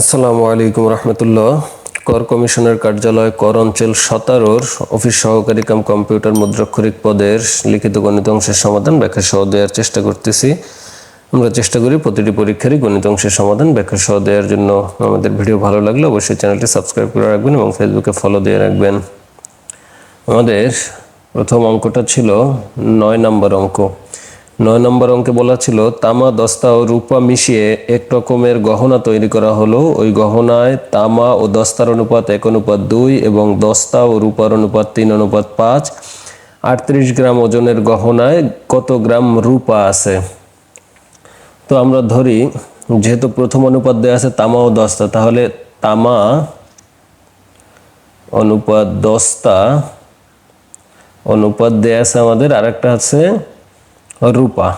আসসালামু আলাইকুম রহমতুল্লাহ। কর কমিশনের কার্যালয় কর অঞ্চল সতারোর অফিস সহকারী কাম কম্পিউটার মুদ্রাক্ষরিক পদের লিখিত গণিত অংশের সমাধান ব্যাখ্যা সহ দেওয়ার চেষ্টা করতেছি। আমরা চেষ্টা করি প্রতিটি পরীক্ষারই গণিত অংশের সমাধান ব্যাখ্যা সহ দেওয়ার জন্য। আমাদের ভিডিও ভালো লাগলে অবশ্যই চ্যানেলটি সাবস্ক্রাইব করে রাখবেন এবং ফেসবুকে ফলো দিয়ে রাখবেন। আমাদের প্রথম অঙ্কটা ছিল নয় নম্বর অঙ্ক। নয় নম্বর অঙ্কে বলা ছিল, তামা, দস্তা ও রূপা মিশিয়ে এক রকমের গহনা তৈরি করা হলো। ওই গহনায় তামা ও দস্তার অনুপাত এক, অনুপাত দুই এবং দস্তা ও রূপার অনুপাত তিন, অনুপাত পাঁচ। আটত্রিশ গ্রাম ওজনের গহনায় কত গ্রাম রূপা আছে? তো আমরা ধরি, যেহেতু প্রথম অনুপাত দেওয়া আছে তামা ও দস্তা, তাহলে তামা অনুপাত দস্তা, অনুপাত দেয়া আছে আমাদের আরেকটা আছে রূপা।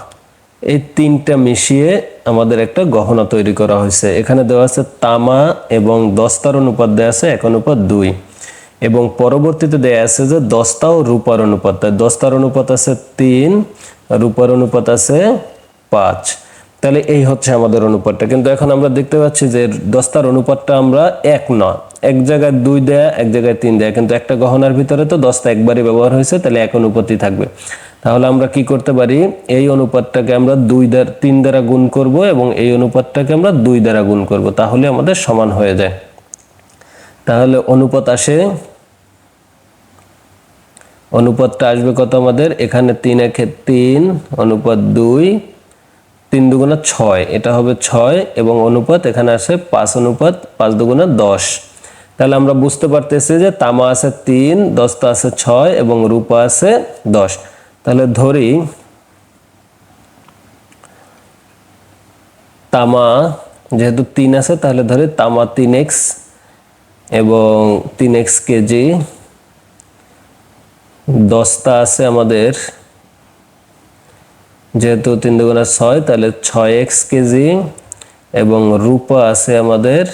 এই তিনটা মিশিয়ে আমাদের একটা গহনা তৈরি করা হয়েছে। এখানে দেওয়া আছে তামা এবং দস্তার অনুপাত দেওয়া আছে এক অনুপাত দুই। এবং পরবর্তীতে দেয়া আছে যে দস্তা ও রূপার অনুপাত। দস্তার অনুপাত আছে তিন, রূপার অনুপাত আছে পাঁচ। তাহলে এই হচ্ছে আমাদের অনুপাতটা। কিন্তু এখন আমরা দেখতে পাচ্ছি যে দস্তার অনুপাতটা আমরা এক না। এক জায়গায় দুই দেয়া, এক জায়গায় তিন দেয়া। কিন্তু একটা গহনার ভিতরে তো দস্তা একবারই ব্যবহার হয়েছে, তাহলে এক অনুপাতই থাকবে। তাহলে আমরা কি করতে পারি? এই অনুপাতটাকে আমরা দুই দ্বারা, তিন দ্বারা গুণ করব এবং এই অনুপাতটাকে আমরা দুই দ্বারা গুণ করব। তাহলে আমাদের সমান হয়ে যায়। তাহলে অনুপাত আসে, অনুপাতটা আসবে কত আমাদের? এখানে তিন একে তিন, অনুপাত দুই, তিন দুগুণা ছয়। এটা হবে ছয় এবং অনুপাত এখানে আসে পাঁচ অনুপাত, পাঁচ দুগুণা দশ। তাহলে আমরা বুঝতে পারতেছি যে তামা আছে তিন দশটা আছে ছয় এবং রূপা আছে দশ। তাহলে ধরি তামা যেহেতু তিন আছে, তাহলে ধরি তামা তিন এক্স এবং তিন এক্স কেজি। দশটা আছে আমাদের। যেহেতু তিন দুগুণা ছয়, তাহলে ছয় এক্স কেজি এবং রূপা আছে আমাদের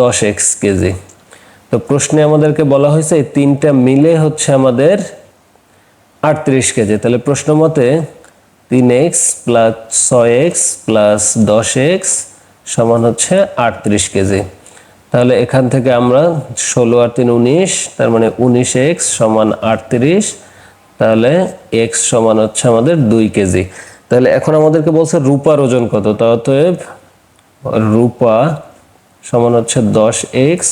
দশ এক্স কেজি। তো প্রশ্নে আমাদেরকে বলা হয়েছে এই তিনটা মিলে হচ্ছে আমাদের আটত্রিশ কেজি। তাহলে প্রশ্ন মতে তিন এক্স প্লাস ছয় এক্স প্লাস দশ এক্স সমান হচ্ছে আটত্রিশ কেজি। তাহলে এখান থেকে আমরা ষোলো আর তিন উনিশ, তার মানে উনিশ এক্স সমান আটত্রিশ, তাহলে এক্স সমান হচ্ছে আমাদের দুই কেজি। তাহলে এখন আমাদেরকে বলছে রূপার ওজন কত? অতএব রূপা সমান হচ্ছে দশ এক্স,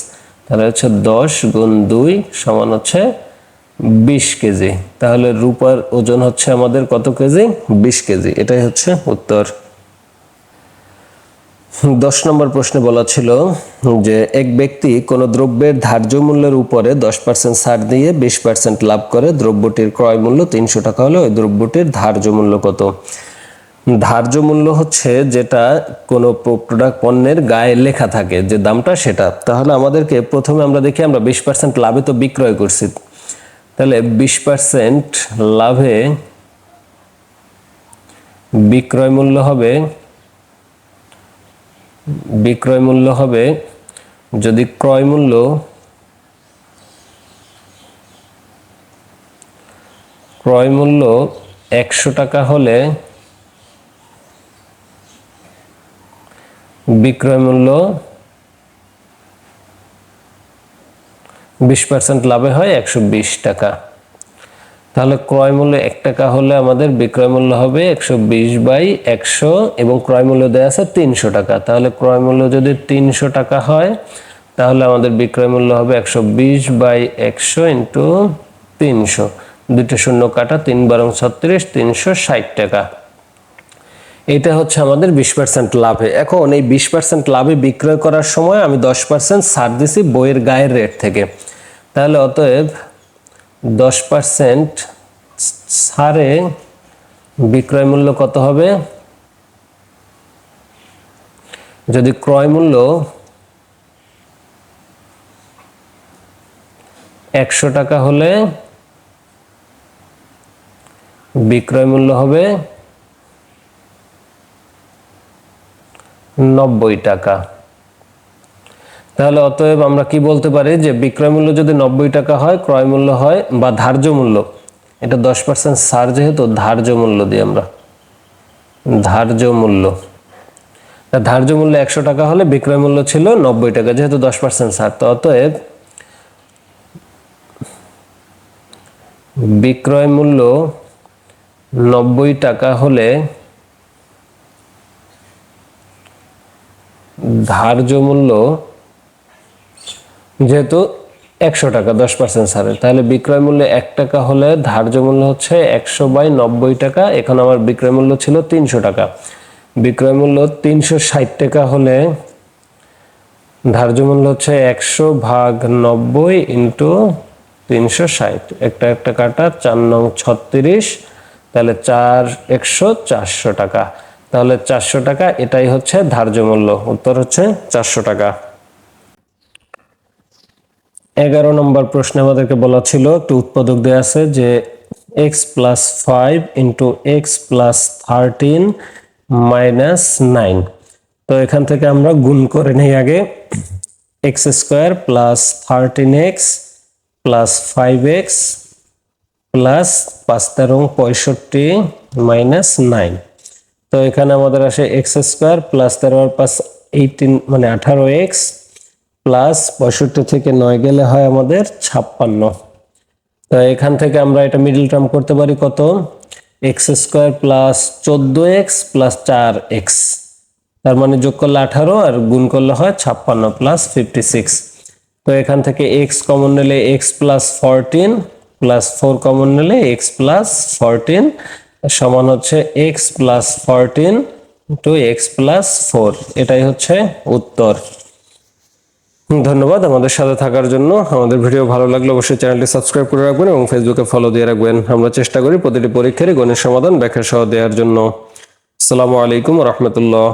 তাহলে হচ্ছে দশ গুণ দুই সমান হচ্ছে বিশ কেজি। তাহলে রূপার ওজন হচ্ছে আমাদের কত কেজি? বিশ কেজি। এটাই হচ্ছে উত্তর। দশ নম্বর প্রশ্নে বলা ছিল যে, এক ব্যক্তি কোনো দ্রব্যের ধার্য মূল্যের উপরে দশ পার্সেন্ট ছাড় দিয়ে বিশ পার্সেন্ট লাভ করে, দ্রব্যটির ক্রয় মূল্য তিনশো টাকা হলে ওই দ্রব্যটির ধার্য মূল্য কত? ধার্য মূল্য হচ্ছে যেটা কোনো প্রোডাক্ট পণ্যের গায়ে লেখা থাকে, যে দামটা সেটা। তাহলে আমাদেরকে প্রথমে আমরা দেখি আমরা বিশ পার্সেন্ট লাভে তো বিক্রয় করছি। তাহলে বিশ পার্সেন্ট লাভে বিক্রয় মূল্য হবে, বিক্রয় মূল্য হবে, যদি ক্রয় মূল্য ক্রয় মূল্য একশো টাকা হলে বিক্রয় মূল্য বিশ পার্সেন্ট লাভে হয় একশো বিশ টাকা। তাহলে ক্রয় মূল্য এক টাকা হলে আমাদের বিক্রয় মূল্য হবে একশো বিশ বাই একশো এবং ক্রয় মূল্য দেওয়া আছে তিনশো টাকা। তাহলে ক্রয় মূল্য যদি তিনশো টাকা হয়, তাহলে আমাদের বিক্রয় মূল্য হবে একশো বিশ বাই একশো ইন্টু তিনশো। দুটো শূন্য কাটা তিন বারং ছত্রিশ, তিনশো ষাট টাকা। এটা হচ্ছে আমাদের বিশ পার্সেন্ট লাভে। এখন এই বিশ পার্সেন্ট লাভে বিক্রয় করার সময় আমি দশ পার্সেন্ট ছাড় দিছি বইয়ের গায়ের রেট থেকে। তাহলে অতএব দশ পার্সেন্ট ছাড়ে বিক্রয় মূল্য কত হবে? যদি ক্রয় মূল্য একশো টাকা হলে বিক্রয় মূল্য হবে নব্বই টাকা। তাহলে অতএব আমরা কি বলতে পারি যে বিক্রয় মূল্য যদি নব্বই টাকা হয়, ক্রয় মূল্য হয় বা ধার্য মূল্য, এটা দশ পার্সেন্ট সার যেহেতু, ধার্য মূল্য দিই আমরা। ধার্য মূল্য। ধার্য মূল্য একশো টাকা হলে বিক্রয় মূল্য ছিল নব্বই টাকা, যেহেতু দশ পার্সেন্ট ছাড় তো অতএব বিক্রয় মূল্য নব্বই টাকা হলে ধার্য মূল্য যেহেতু একশো টাকা, দশ পার্সেন্ট ছাড়ে। তাহলে বিক্রয় মূল্য এক টাকা হলে ধার্য মূল্য হচ্ছে একশো বাই নব্বই টাকা। এখন আমার বিক্রয় মূল্য ছিল তিনশো টাকা। বিক্রয় মূল্য তিনশো ষাট টাকা হলে ধার্য মূল্য হচ্ছে একশো ভাগ নব্বই ইন্টু তিনশো ষাট। একটা একটা কাটা, চার নং ছত্রিশ, তাহলে চার একশো চারশো টাকা। তাহলে চারশো টাকা, এটাই হচ্ছে ধার্য মূল্য। উত্তর হচ্ছে চারশো টাকা। এগারো নম্বর প্রশ্নে আমাদেরকে বলা ছিল, একটু উৎপাদক দেওয়া আছে যে x plus five into x plus thirteen minus nine তো এখান থেকে আমরা গুণ করে নেই আগে। X square plus thirteen x plus five x plus পাঁচ তেরো পঁয়ষট্টি মাইনাস নাইন তো এখানে আমাদের আসে এক্স স্কোয়ার প্লাস তেরো পাঁচ এইটিন মানে আঠারো এক্স প্লাস পঁয়ষট্টি থেকে নয় গেলে হয় আমাদের ছাপ্পান্ন। তো এখান থেকে আমরা এটা মিডল টার্ম করতে পারি কত? এক্স স্কোয়ার প্লাস চোদ্দ এক্স প্লাস চার এক্স। তার মানে যোগ করলে আঠারো আর গুণ করলে হয় ছাপ্পান্ন প্লাস ফিফটি সিক্স তো এখান থেকে এক্স কমন নিলে x plus fourteen plus four common নিলে এক্স প্লাস ফরটিন সমান হচ্ছে x plus fourteen to x plus four এটাই হচ্ছে উত্তর। ধন্যবাদ আমাদের সাথে থাকার জন্য। আমাদের ভিডিও ভালো লাগলে অবশ্যই চ্যানেলটি সাবস্ক্রাইব করে রাখবেন এবং ফেসবুকে ফলো দিয়ে রাখবেন। আমরা চেষ্টা করি প্রতিটি পরীক্ষারই গণিত সমাধান ব্যাখ্যা সহ দেওয়ার জন্য। আসসালামু আলাইকুম রহমতুল্লাহ।